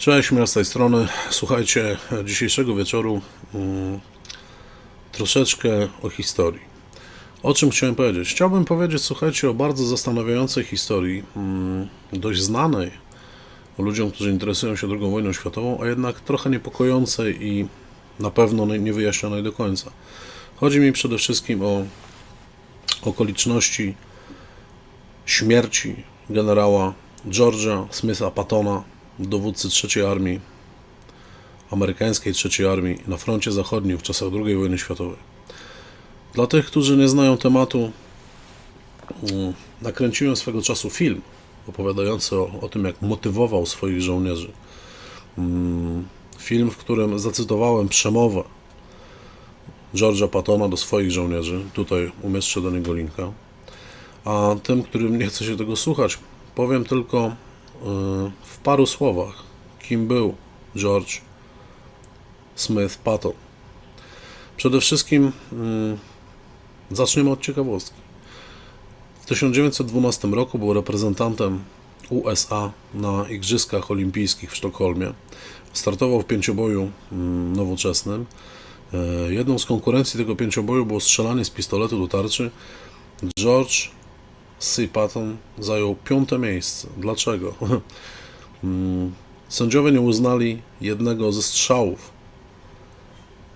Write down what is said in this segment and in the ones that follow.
Cześć, miasta z tej strony. Słuchajcie, dzisiejszego wieczoru mm, troszeczkę o historii. O czym chciałem powiedzieć? Chciałbym powiedzieć, słuchajcie, o bardzo zastanawiającej historii, mm, dość znanej ludziom, którzy interesują się II wojną światową, a jednak trochę niepokojącej i na pewno nie- niewyjaśnionej do końca. Chodzi mi przede wszystkim o okoliczności śmierci generała George'a Smitha Pattona, dowódcy III Armii, amerykańskiej III Armii na froncie zachodnim w czasach II wojny światowej. Dla tych, którzy nie znają tematu, mm, nakręciłem swego czasu film opowiadający o, o tym, jak motywował swoich żołnierzy. Mm, Film, w którym zacytowałem przemowę George'a Pattona do swoich żołnierzy. Tutaj umieszczę do niego linka. A tym, którym nie chce się tego słuchać, powiem tylko w paru słowach, kim był George Smith Patton. Przede wszystkim y, zaczniemy od ciekawostki. W 1912 roku był reprezentantem USA na Igrzyskach Olimpijskich w Sztokholmie. Startował w pięcioboju mm, nowoczesnym. E, Jedną z konkurencji tego pięcioboju było strzelanie z pistoletu do tarczy. George C. Patton zajął piąte miejsce. Dlaczego? Mm, Sędziowie nie uznali jednego ze strzałów,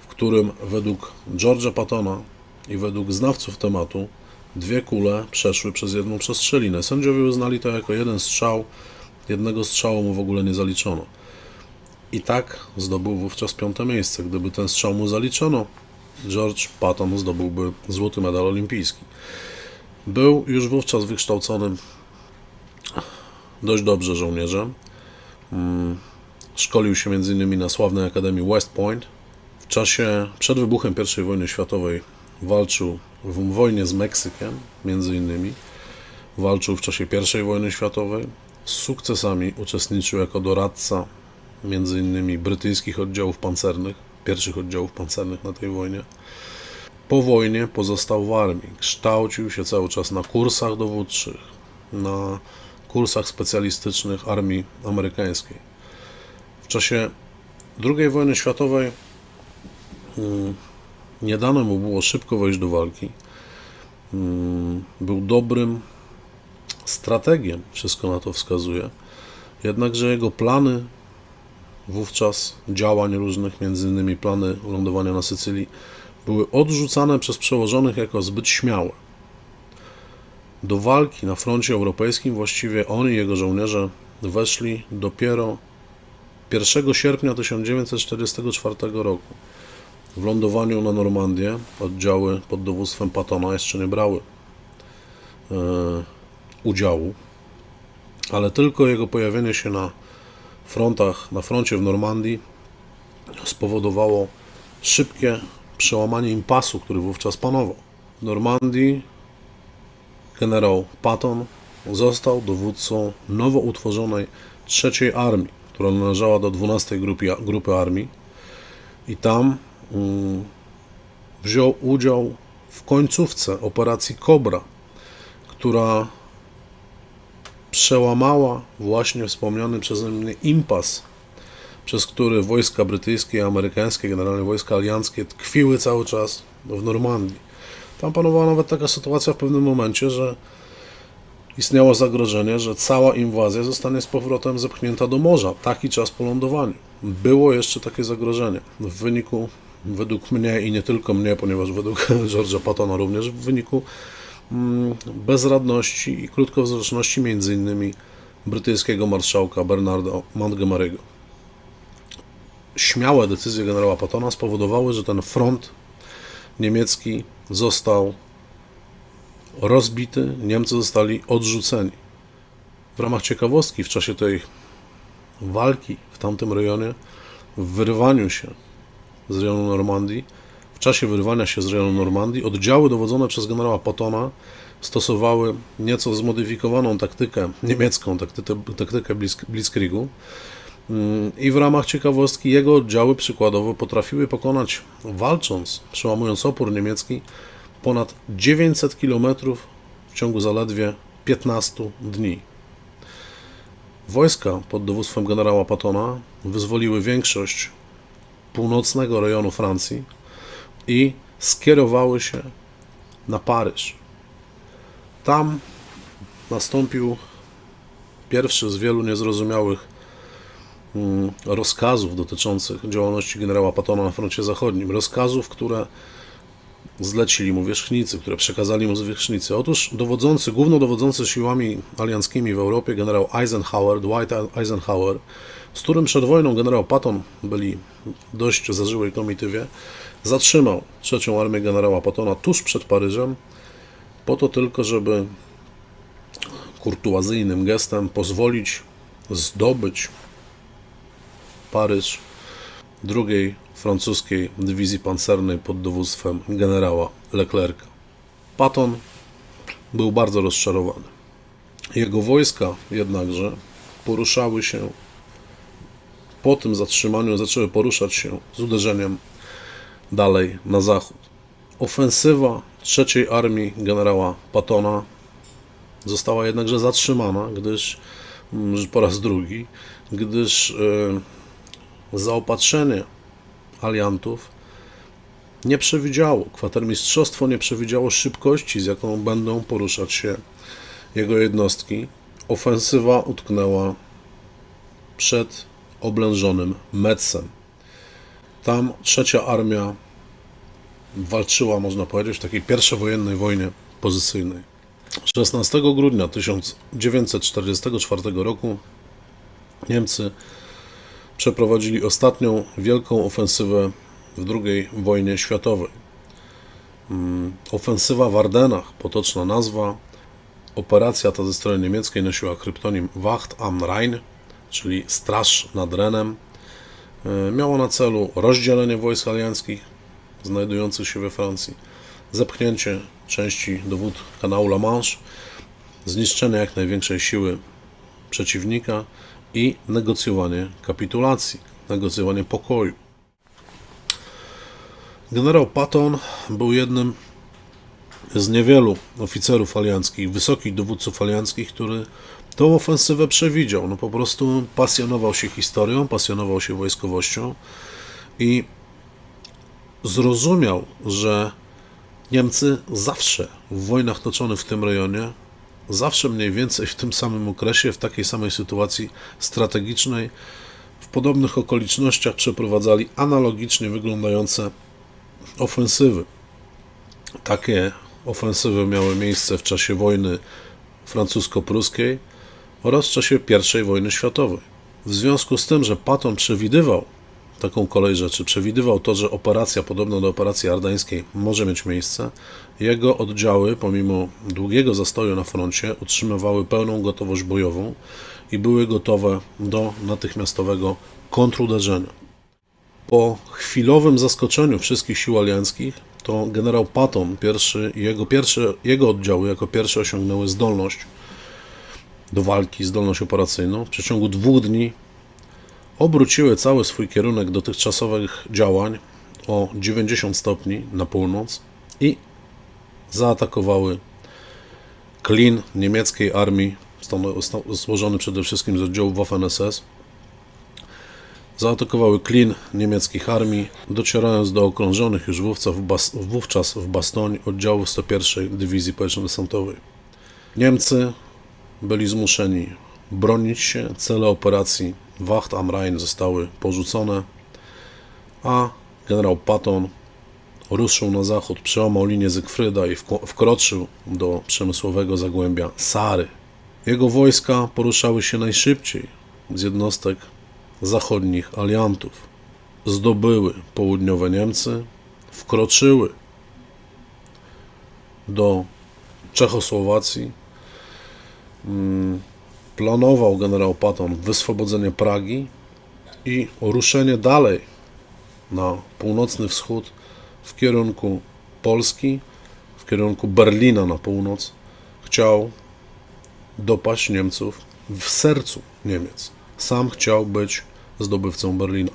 w którym według George'a Pattona i według znawców tematu dwie kule przeszły przez jedną przestrzelinę. Sędziowie uznali to jako jeden strzał, jednego strzału mu w ogóle nie zaliczono. I tak zdobył wówczas piąte miejsce. Gdyby ten strzał mu zaliczono, George Patton zdobyłby złoty medal olimpijski. Był już wówczas wykształconym dość dobrze żołnierzem. Mm, Szkolił się m.in. na sławnej Akademii West Point. W czasie przed wybuchem I wojny światowej walczył w wojnie z Meksykiem, między innymi. Walczył w czasie I wojny światowej. Z sukcesami uczestniczył jako doradca między innymi brytyjskich oddziałów pancernych, pierwszych oddziałów pancernych na tej wojnie. Po wojnie pozostał w armii. Kształcił się cały czas na kursach dowódczych, na kursach specjalistycznych armii amerykańskiej. W czasie II wojny światowej mm, nie dane mu było szybko wejść do walki. Mm, Był dobrym strategiem, wszystko na to wskazuje. Jednakże jego plany wówczas działań różnych, między innymi plany lądowania na Sycylii, były odrzucane przez przełożonych jako zbyt śmiałe. Do walki na froncie europejskim właściwie on i jego żołnierze weszli dopiero 1 sierpnia 1944 roku. W lądowaniu na Normandię oddziały pod dowództwem Pattona jeszcze nie brały e, udziału, ale tylko jego pojawienie się na frontach, na froncie w Normandii spowodowało szybkie przełamanie impasu, który wówczas panował. W Normandii generał Patton został dowódcą nowo utworzonej trzeciej armii, która należała do 12 grupy, grupy armii i tam mm, wziął udział w końcówce operacji Cobra, która przełamała właśnie wspomniany przeze mnie impas, przez który wojska brytyjskie i amerykańskie, generalnie wojska alianckie tkwiły cały czas w Normandii. Tam panowała nawet taka sytuacja w pewnym momencie, że istniało zagrożenie, że cała inwazja zostanie z powrotem zepchnięta do morza. Taki czas po lądowaniu. Było jeszcze takie zagrożenie. W wyniku, według mnie i nie tylko mnie, ponieważ według George'a Pattona również, w wyniku mm, bezradności i krótkowzroczności między innymi brytyjskiego marszałka Bernarda Montgomery'ego. Śmiałe decyzje generała Pattona spowodowały, że ten front niemiecki został rozbity, Niemcy zostali odrzuceni. W ramach ciekawostki, w czasie tej walki w tamtym rejonie, w wyrywaniu się z rejonu Normandii, w czasie wyrywania się z rejonu Normandii, oddziały dowodzone przez generała Pattona stosowały nieco zmodyfikowaną taktykę niemiecką, taktykę, taktykę Blitz- Blitzkriegu. I w ramach ciekawostki jego oddziały przykładowo potrafiły pokonać, walcząc, przełamując opór niemiecki, ponad 900 km w ciągu zaledwie 15 dni. Wojska pod dowództwem generała Pattona wyzwoliły większość północnego rejonu Francji i skierowały się na Paryż. Tam nastąpił pierwszy z wielu niezrozumiałych rozkazów dotyczących działalności generała Pattona na froncie zachodnim. Rozkazów, które zlecili mu wierzchnicy, które przekazali mu zwierzchnicy. Otóż dowodzący, głównodowodzący siłami alianckimi w Europie, generał Eisenhower, Dwight Eisenhower, z którym przed wojną generał Patton byli w dość zażyłej komitywie, zatrzymał trzecią armię generała Pattona tuż przed Paryżem, po to tylko, żeby kurtuazyjnym gestem pozwolić zdobyć Paryż drugiej francuskiej dywizji pancernej pod dowództwem generała Leclerca. Patton był bardzo rozczarowany. Jego wojska jednakże poruszały się po tym zatrzymaniu, zaczęły poruszać się z uderzeniem dalej na zachód. Ofensywa trzeciej armii generała Pattona została jednakże zatrzymana, gdyż mm, po raz drugi, gdyż e, zaopatrzenie aliantów nie przewidziało, kwatermistrzostwo nie przewidziało szybkości, z jaką będą poruszać się jego jednostki. Ofensywa utknęła przed oblężonym Metzem. Tam trzecia armia walczyła, można powiedzieć, w takiej pierwszowojennej wojnie pozycyjnej. 16 grudnia 1944 roku Niemcy przeprowadzili ostatnią wielką ofensywę w II wojnie światowej. Mm, Ofensywa w Ardenach, potoczna nazwa. Operacja ta ze strony niemieckiej nosiła kryptonim Wacht am Rhein, czyli Straż nad Renem. E, Miała na celu rozdzielenie wojsk alianckich znajdujących się we Francji, zepchnięcie części do wód kanału La Manche, zniszczenie jak największej siły przeciwnika i negocjowanie kapitulacji, negocjowanie pokoju. Generał Patton był jednym z niewielu oficerów alianckich, wysokich dowódców alianckich, który tą ofensywę przewidział. No po prostu pasjonował się historią, pasjonował się wojskowością i zrozumiał, że Niemcy zawsze w wojnach toczonych w tym rejonie, zawsze mniej więcej w tym samym okresie, w takiej samej sytuacji strategicznej, w podobnych okolicznościach przeprowadzali analogicznie wyglądające ofensywy. Takie ofensywy miały miejsce w czasie wojny francusko-pruskiej oraz w czasie I wojny światowej. W związku z tym, że Patton przewidywał taką kolej rzeczy, przewidywał to, że operacja podobna do operacji ardeńskiej może mieć miejsce, jego oddziały, pomimo długiego zastoju na froncie, utrzymywały pełną gotowość bojową i były gotowe do natychmiastowego kontruderzenia. Po chwilowym zaskoczeniu wszystkich sił alianckich, to generał Patton pierwszy jego, pierwsze, jego oddziały jako pierwsze osiągnęły zdolność do walki, zdolność operacyjną. W przeciągu dwóch dni obróciły cały swój kierunek dotychczasowych działań o 90 stopni na północ i zaatakowały klin niemieckiej armii, złożony przede wszystkim z oddziałów Waffen-SS, zaatakowały klin niemieckich armii, docierając do okrążonych już wówczas w Bastoń oddziałów 101 Dywizji Powietrzno-Desantowej. Niemcy byli zmuszeni bronić się, cele operacji Wacht am Rhein zostały porzucone, a generał Patton ruszył na zachód, przełamał linię Zygfryda i wkroczył do przemysłowego zagłębia Sary. Jego wojska poruszały się najszybciej z jednostek zachodnich aliantów. Zdobyły południowe Niemcy, wkroczyły do Czechosłowacji. Mm, Planował generał Patton wyswobodzenie Pragi i ruszenie dalej na północny wschód w kierunku Polski, w kierunku Berlina na północ. Chciał dopaść Niemców w sercu Niemiec. Sam chciał być zdobywcą Berlina.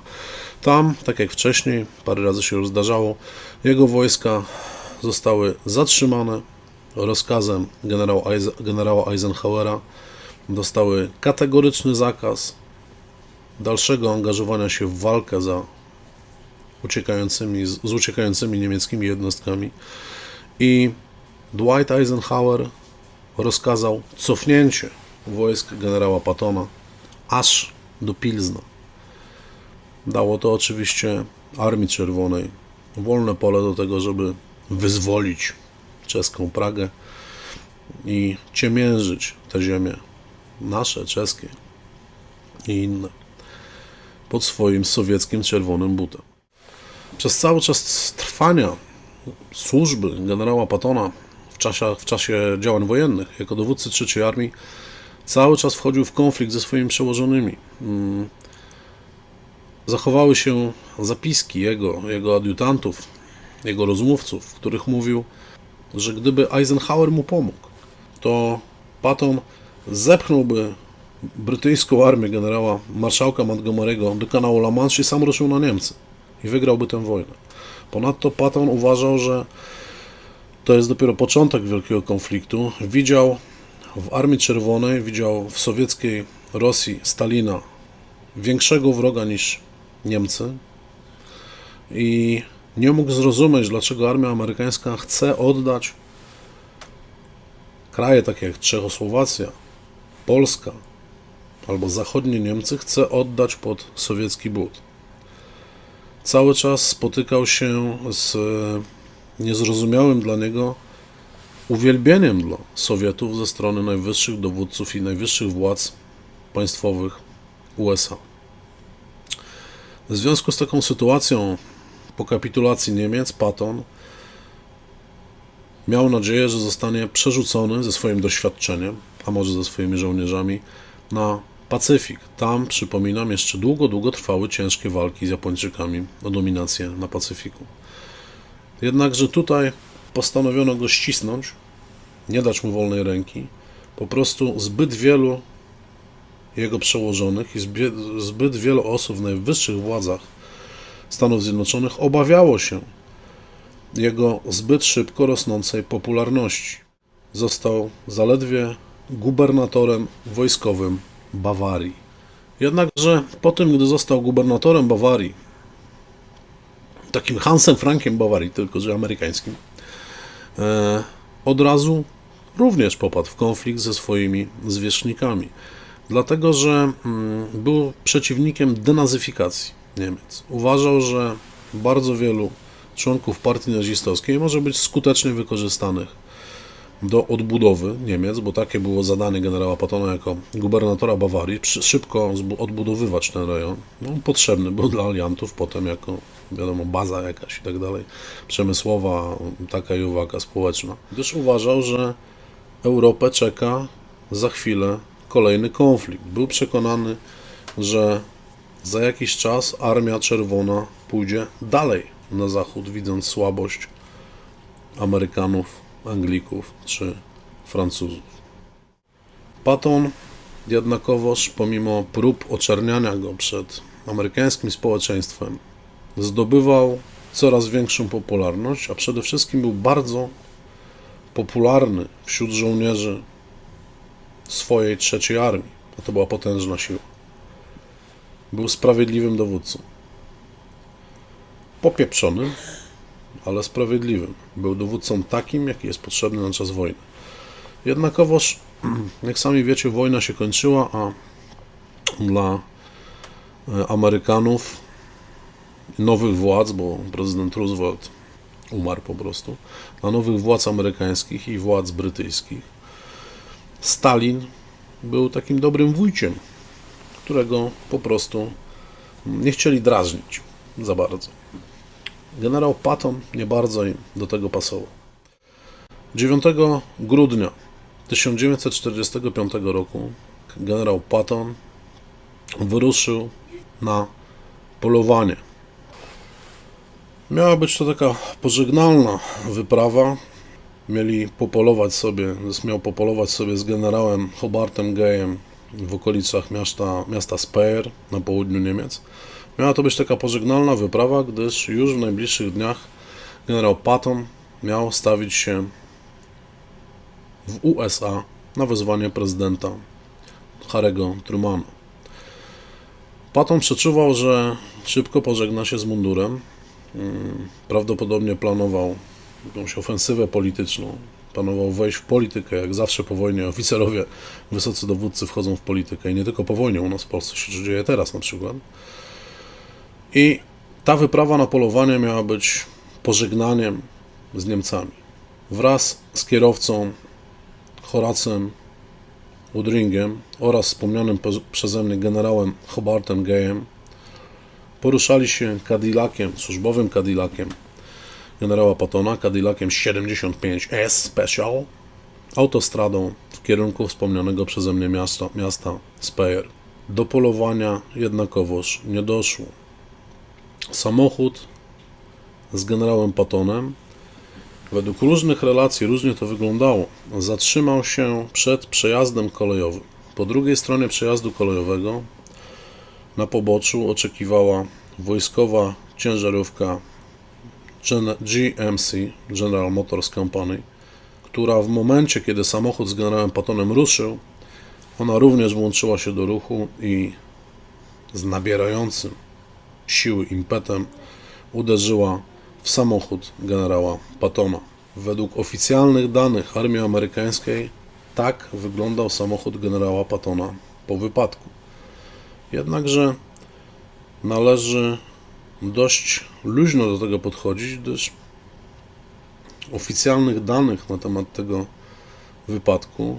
Tam, tak jak wcześniej, parę razy się już zdarzało, jego wojska zostały zatrzymane rozkazem generała, Eis- generała Eisenhowera dostały kategoryczny zakaz dalszego angażowania się w walkę za uciekającymi, z, uciekającymi niemieckimi jednostkami i Dwight Eisenhower rozkazał cofnięcie wojsk generała Pattona aż do Pilzna. Dało to oczywiście Armii Czerwonej wolne pole do tego, żeby wyzwolić czeską Pragę i ciemiężyć te ziemie, nasze, czeskie i inne, pod swoim sowieckim czerwonym butem. Przez cały czas trwania służby generała Pattona w czasie, w czasie działań wojennych, jako dowódcy III Armii, cały czas wchodził w konflikt ze swoimi przełożonymi. Mm. Zachowały się zapiski jego, jego adiutantów, jego rozmówców, w których mówił, że gdyby Eisenhower mu pomógł, to Patton zepchnąłby brytyjską armię generała marszałka Montgomery'ego do kanału La Manche i sam ruszył na Niemcy i wygrałby tę wojnę. Ponadto Patton uważał, że to jest dopiero początek wielkiego konfliktu. Widział w Armii Czerwonej, widział w sowieckiej Rosji Stalina większego wroga niż Niemcy i nie mógł zrozumieć, dlaczego armia amerykańska chce oddać kraje takie jak Czechosłowacja, Polska albo zachodnie Niemcy, chce oddać pod sowiecki but. Cały czas spotykał się z niezrozumiałym dla niego uwielbieniem dla Sowietów ze strony najwyższych dowódców i najwyższych władz państwowych USA. W związku z taką sytuacją po kapitulacji Niemiec Patton miał nadzieję, że zostanie przerzucony ze swoim doświadczeniem, a może ze swoimi żołnierzami, na Pacyfik. Tam, przypominam, jeszcze długo, długo trwały ciężkie walki z Japończykami o dominację na Pacyfiku. Jednakże tutaj postanowiono go ścisnąć, nie dać mu wolnej ręki. Po prostu zbyt wielu jego przełożonych i zbyt, wielu osób w najwyższych władzach Stanów Zjednoczonych obawiało się jego zbyt szybko rosnącej popularności. Został zaledwie gubernatorem wojskowym Bawarii. Jednakże po tym, gdy został gubernatorem Bawarii, takim Hansem Frankiem Bawarii, tylko że amerykańskim, e, od razu również popadł w konflikt ze swoimi zwierzchnikami, dlatego że mm, był przeciwnikiem denazyfikacji Niemiec. Uważał, że bardzo wielu członków partii nazistowskiej może być skutecznie wykorzystanych do odbudowy Niemiec, bo takie było zadanie generała Pattona jako gubernatora Bawarii, szybko odbudowywać ten rejon. No, potrzebny był dla aliantów potem jako, wiadomo, baza jakaś i tak dalej, przemysłowa, taka i uwaga społeczna. Gdyż uważał, że Europę czeka za chwilę kolejny konflikt. Był przekonany, że za jakiś czas Armia Czerwona pójdzie dalej na zachód, widząc słabość Amerykanów, Anglików czy Francuzów. Patton jednakowoż, pomimo prób oczerniania go przed amerykańskim społeczeństwem, zdobywał coraz większą popularność, a przede wszystkim był bardzo popularny wśród żołnierzy swojej trzeciej armii, a to była potężna siła. Był sprawiedliwym dowódcą. Popieprzonym, ale sprawiedliwym. Był dowódcą takim, jaki jest potrzebny na czas wojny. Jednakowoż, jak sami wiecie, wojna się kończyła, a dla e, Amerykanów nowych władz, bo prezydent Roosevelt umarł po prostu, dla nowych władz amerykańskich i władz brytyjskich, Stalin był takim dobrym wujciem, którego po prostu nie chcieli drażnić za bardzo. Generał Patton nie bardzo im do tego pasował. 9 grudnia 1945 roku generał Patton wyruszył na polowanie. Miała być to taka pożegnalna wyprawa. Mieli popolować sobie, miał popolować sobie z generałem Hobartem Gayem w okolicach miasta, miasta Speyer na południu Niemiec. Miała to być taka pożegnalna wyprawa, gdyż już w najbliższych dniach generał Patton miał stawić się w USA na wezwanie prezydenta Harego Trumana. Patton przeczuwał, że szybko pożegna się z mundurem. Mm, Prawdopodobnie planował jakąś ofensywę polityczną. Planował wejść w politykę, jak zawsze po wojnie oficerowie, wysocy dowódcy wchodzą w politykę i nie tylko po wojnie, u nas w Polsce się dzieje teraz na przykład. I ta wyprawa na polowanie miała być pożegnaniem z Niemcami. Wraz z kierowcą Horacem Woodringiem oraz wspomnianym przeze mnie generałem Hobartem Gayem poruszali się Cadillaciem, służbowym Cadillaciem generała Pattona, Cadillaciem 75S Special, autostradą w kierunku wspomnianego przeze mnie miasta, miasta Speyer. Do polowania jednakowoż nie doszło. Samochód z generałem Pattonem Według różnych relacji różnie to wyglądało. Zatrzymał się przed przejazdem kolejowym. Po drugiej stronie przejazdu kolejowego na poboczu oczekiwała wojskowa ciężarówka GMC, General Motors Company, która w momencie, kiedy samochód z generałem Pattonem ruszył, ona również włączyła się do ruchu i z nabierającym siły impetem uderzyła w samochód generała Pattona. Według oficjalnych danych armii amerykańskiej tak wyglądał samochód generała Pattona po wypadku. Jednakże należy dość luźno do tego podchodzić, gdyż oficjalnych danych na temat tego wypadku,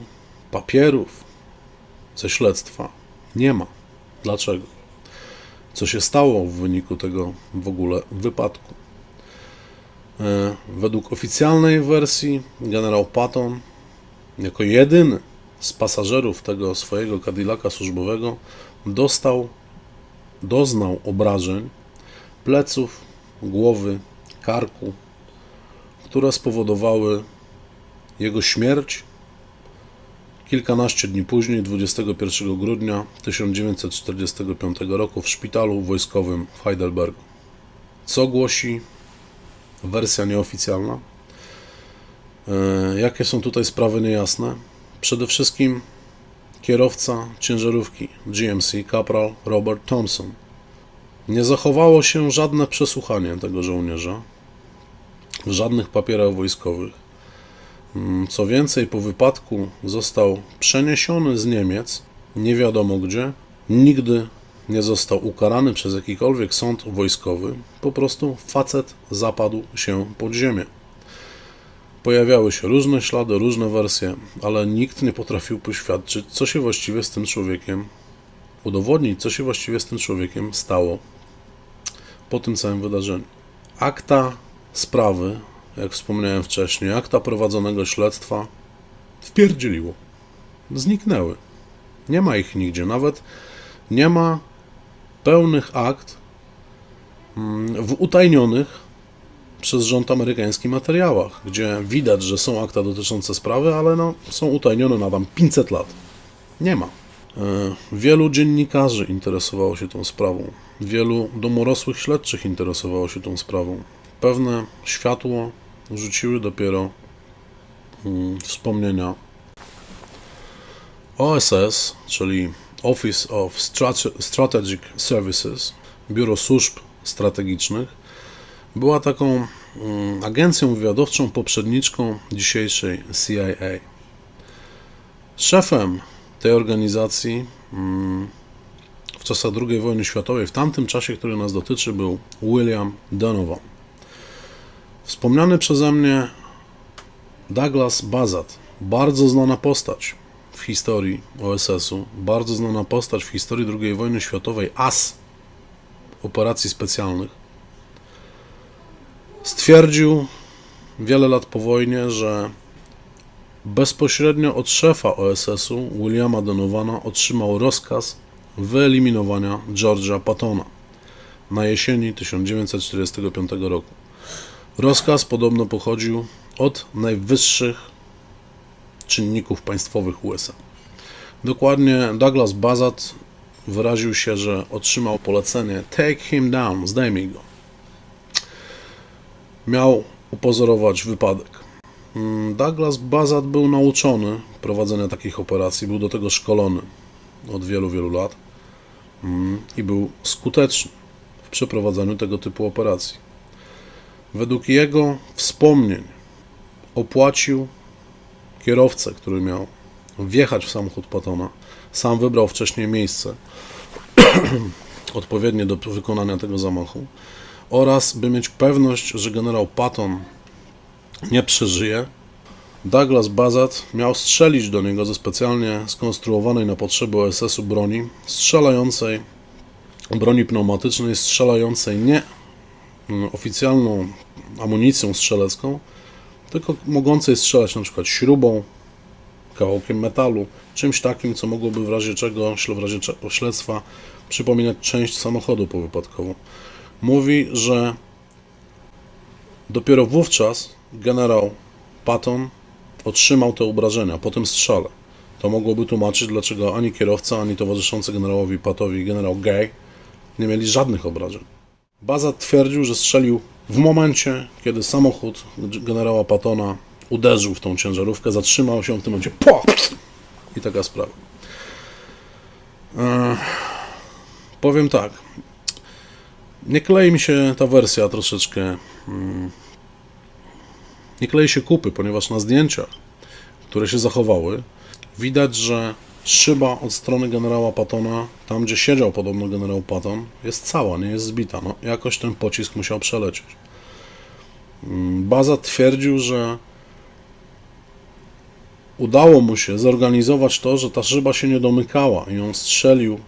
papierów ze śledztwa nie ma. Dlaczego? Co się stało w wyniku tego w ogóle wypadku? E, Według oficjalnej wersji generał Patton jako jedyny z pasażerów tego swojego Cadillaca służbowego dostał, doznał obrażeń pleców, głowy, karku, które spowodowały jego śmierć kilkanaście dni później, 21 grudnia 1945 roku w szpitalu wojskowym w Heidelbergu. Co głosi wersja nieoficjalna. E, Jakie są tutaj sprawy niejasne? Przede wszystkim kierowca ciężarówki GMC, kapral Robert Thompson. Nie zachowało się żadne przesłuchanie tego żołnierza w żadnych papierach wojskowych. Mm, Co więcej, po wypadku został przeniesiony z Niemiec, nie wiadomo gdzie, nigdy nie został ukarany przez jakikolwiek sąd wojskowy, po prostu facet zapadł się pod ziemię. Pojawiały się różne ślady, różne wersje, ale nikt nie potrafił poświadczyć, co się właściwie z tym człowiekiem, udowodnić, co się właściwie z tym człowiekiem stało po tym całym wydarzeniu. Akta sprawy, jak wspomniałem wcześniej, akta prowadzonego śledztwa wpierdzieliło. Zniknęły. Nie ma ich nigdzie. Nawet nie ma pełnych akt mm, w utajnionych przez rząd amerykański materiałach, gdzie widać, że są akta dotyczące sprawy, ale no, są utajnione na tam 500 lat. Nie ma. E, Wielu dziennikarzy interesowało się tą sprawą. Wielu domorosłych śledczych interesowało się tą sprawą. Pewne światło rzuciły dopiero mm, wspomnienia OSS, czyli Office of Strate- Strategic Services, Biuro Służb Strategicznych, była taką mm, agencją wywiadowczą poprzedniczką dzisiejszej CIA. Szefem tej organizacji mm, w czasach II wojny światowej, w tamtym czasie, który nas dotyczy, był William Donovan. Wspomniany przeze mnie Douglas Bazat, bardzo znana postać w historii OSS-u, bardzo znana postać w historii II wojny światowej, as operacji specjalnych, stwierdził wiele lat po wojnie, że bezpośrednio od szefa OSS-u, Williama Donovana, otrzymał rozkaz wyeliminowania George'a Pattona na jesieni 1945 roku. Rozkaz podobno pochodził od najwyższych czynników państwowych USA. Dokładnie Douglas Bazat wyraził się, że otrzymał polecenie Take him down, zdejmij go. Miał upozorować wypadek. Mm, Douglas Bazat był nauczony prowadzenia takich operacji, był do tego szkolony. od wielu, wielu lat mm, i był skuteczny w przeprowadzaniu tego typu operacji. Według jego wspomnień opłacił kierowcę, który miał wjechać w samochód Pattona. Sam wybrał wcześniej miejsce odpowiednie do wykonania tego zamachu oraz by mieć pewność, że generał Patton nie przeżyje, Douglas Bazat miał strzelić do niego ze specjalnie skonstruowanej na potrzeby OSS-u broni, strzelającej, broni pneumatycznej, strzelającej nie oficjalną amunicją strzelecką, tylko mogącej strzelać na przykład śrubą, kawałkiem metalu, czymś takim, co mogłoby w razie czego, w razie śledztwa przypominać część samochodu powypadkową. Mówi, że dopiero wówczas generał Patton otrzymał te obrażenia po tym strzale. To mogłoby tłumaczyć, dlaczego ani kierowca, ani towarzyszący generałowi Patowi generał Gay nie mieli żadnych obrażeń. Baza twierdził, że strzelił w momencie, kiedy samochód generała Pattona uderzył w tą ciężarówkę, zatrzymał się w tym momencie. Po! I taka sprawa. Eee, powiem tak. Nie klei mi się ta wersja troszeczkę. mm, nie klei się kupy, ponieważ na zdjęciach, które się zachowały, widać, że szyba od strony generała Pattona, tam gdzie siedział podobno generał Patton, jest cała, nie jest zbita. No, jakoś ten pocisk musiał przelecieć. Mm, Baza twierdził, że udało mu się zorganizować to, że ta szyba się nie domykała i on strzelił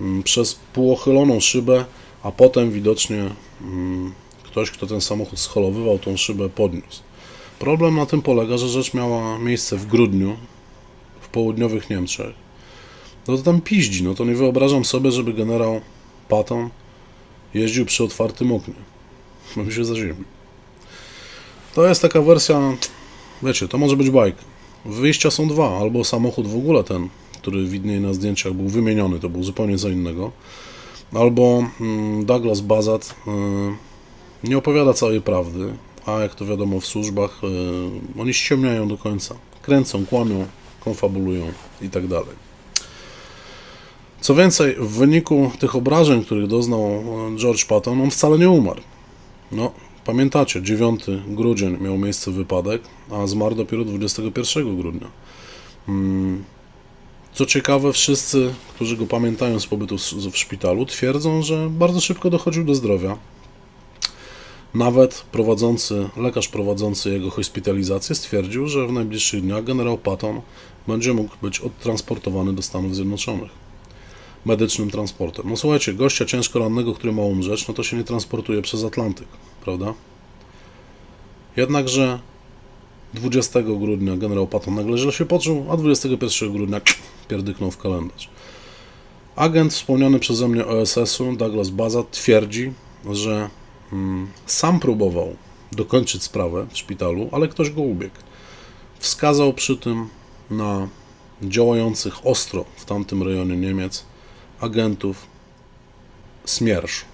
mm, przez półochyloną szybę, a potem widocznie mm, ktoś, kto ten samochód scholowywał, tą szybę podniósł. Problem na tym polega, że rzecz miała miejsce w grudniu południowych Niemczech. No to tam piździ, no to nie wyobrażam sobie, żeby generał Patton jeździł przy otwartym oknie. Bym się zaziemił. To jest taka wersja, wiecie, to może być bajka. Wyjścia są dwa, albo samochód w ogóle ten, który widnieje na zdjęciach, był wymieniony, to był zupełnie co innego, albo mm, Douglas Bazat y, nie opowiada całej prawdy, a jak to wiadomo w służbach, y, oni ściemniają do końca. Kręcą, kłamią, konfabulują i tak dalej. Co więcej, w wyniku tych obrażeń, których doznał e, George Patton, on wcale nie umarł. No, pamiętacie, 9 grudzień miał miejsce wypadek, a zmarł dopiero 21 grudnia. Mm, Co ciekawe, wszyscy, którzy go pamiętają z pobytu w szpitalu, twierdzą, że bardzo szybko dochodził do zdrowia. Nawet prowadzący, lekarz prowadzący jego hospitalizację stwierdził, że w najbliższych dniach generał Patton będzie mógł być odtransportowany do Stanów Zjednoczonych medycznym transportem. No słuchajcie, gościa ciężko rannego, który ma umrzeć, no to się nie transportuje przez Atlantyk, prawda? Jednakże 20 grudnia generał Patton nagle źle się poczuł, a 21 grudnia pierdyknął w kalendarz. Agent wspomniany przeze mnie OSS-u, Douglas Bazat, twierdzi, że sam próbował dokończyć sprawę w szpitalu, ale ktoś go ubiegł. Wskazał przy tym na działających ostro w tamtym rejonie Niemiec agentów Smiersz.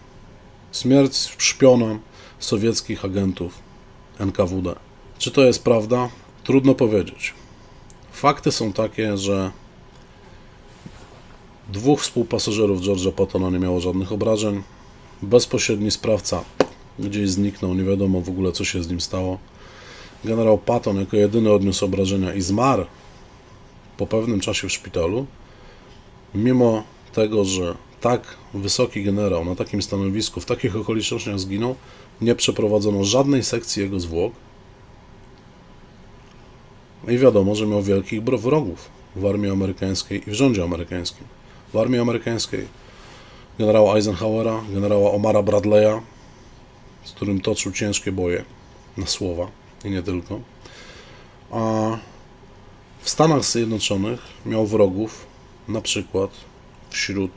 Śmierć szpiona sowieckich agentów NKWD. Czy to jest prawda? Trudno powiedzieć. Fakty są takie, że dwóch współpasażerów George'a Pattona nie miało żadnych obrażeń. Bezpośredni sprawca gdzieś zniknął, nie wiadomo w ogóle co się z nim stało. Generał Patton jako jedyny odniósł obrażenia i zmarł po pewnym czasie w szpitalu, mimo tego, że tak wysoki generał na takim stanowisku, w takich okolicznościach zginął, nie przeprowadzono żadnej sekcji jego zwłok. I wiadomo, że miał wielkich wrogów w armii amerykańskiej i w rządzie amerykańskim. W armii amerykańskiej generała Eisenhowera, generała Omara Bradley'a, z którym toczył ciężkie boje na słowa i nie tylko. A w Stanach Zjednoczonych miał wrogów na przykład wśród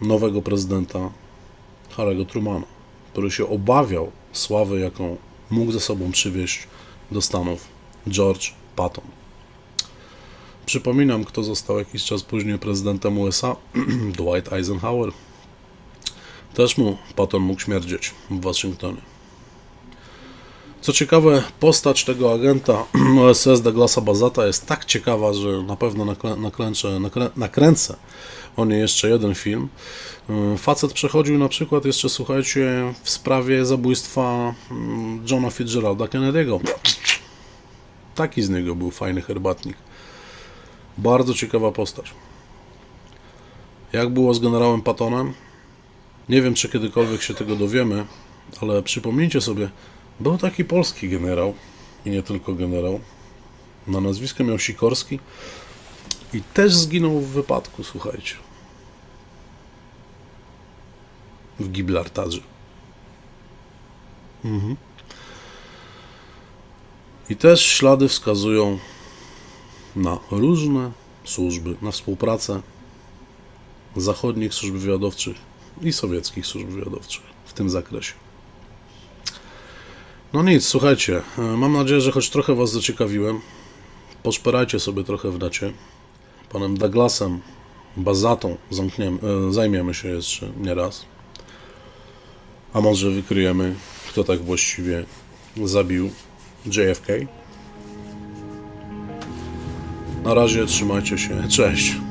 nowego prezydenta Harry'ego Trumana, który się obawiał sławy, jaką mógł ze sobą przywieźć do Stanów George Patton. Przypominam, kto został jakiś czas później prezydentem USA, Dwight Eisenhower. Też mu Patton mógł śmierdzieć w Waszyngtonie. Co ciekawe, postać tego agenta OSS Douglasa Bazata jest tak ciekawa, że na pewno naklę, naklęczę, nakrę, nakręcę o niej jeszcze jeden film. Yy, Facet przechodził na przykład jeszcze, słuchajcie, w sprawie zabójstwa mm, Johna Fitzgeralda Kennedy'ego. Taki z niego był fajny herbatnik. Bardzo ciekawa postać. Jak było z generałem Pattonem? Nie wiem, czy kiedykolwiek się tego dowiemy, ale przypomnijcie sobie, był taki polski generał i nie tylko generał. Na nazwisko miał Sikorski i też zginął w wypadku, słuchajcie. W Gibraltarze. Mhm. I też ślady wskazują na różne służby, na współpracę zachodnich służb wywiadowczych i sowieckich służb wywiadowczych w tym zakresie. No nic, słuchajcie, e, mam nadzieję, że choć trochę Was zaciekawiłem. Poszperajcie sobie trochę w dacie. Panem Douglasem, Bazatą zamkniemy, e, zajmiemy się jeszcze nieraz. A może wykryjemy, kto tak właściwie zabił JFK. Na razie trzymajcie się. Cześć.